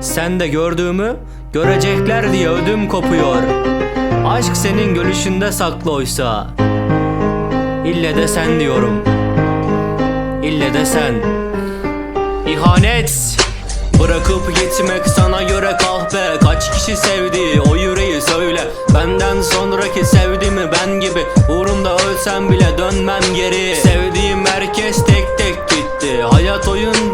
Sen de gördüğümü görecekler diye ödüm kopuyor. Aşk senin gülüşünde saklı oysa. İlle de sen diyorum. İlle de sen. İhanet. Bırakıp gitmek sana göre kahpe Kaç kişi sevdi o yüreği söyle Benden sonraki sevdi mi ben gibi Uğrunda ölsem bile dönmem geri Sevdiğim herkes tek tek gitti Hayat oyundu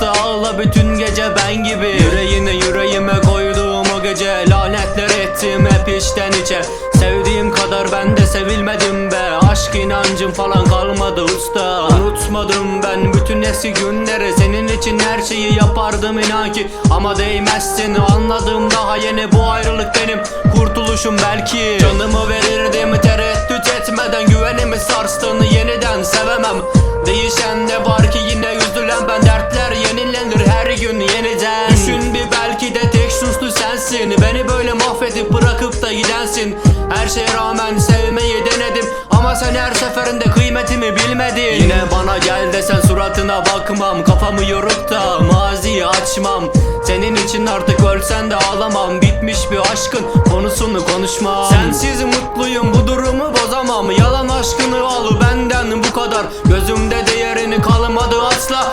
Da ağla bütün gece ben gibi. Yüreğini yüreğime koyduğum o gece Lanetler ettim hep içten içe. Sevdiğim kadar ben de sevilmedim be. Aşk inancım falan kalmadı usta. Unutmadım ben bütün eski günleri. Senin için her şeyi yapardım inan ki. Ama değmezsin anladım daha yeni Bu ayrılık benim kurtuluşum belki. Canımı verirdim tereddüt etmeden Güvenimi sarstığını yeniden sevemem. Değişen ne var ki yine üzülen ben da gidensin. Her şeye rağmen sevmeyi denedim. Ama sen her seferinde kıymetimi bilmedin. Yine bana gel desen suratına bakmam. Kafamı yorup da maziyi açmam. Senin için artık ölsen de ağlamam. Bitmiş bir aşkın konusunu konuşmam. Sensiz mutluyum bu durumu bozamam. Yalan aşkını al benden bu kadar. Gözümde değerini kalmadı asla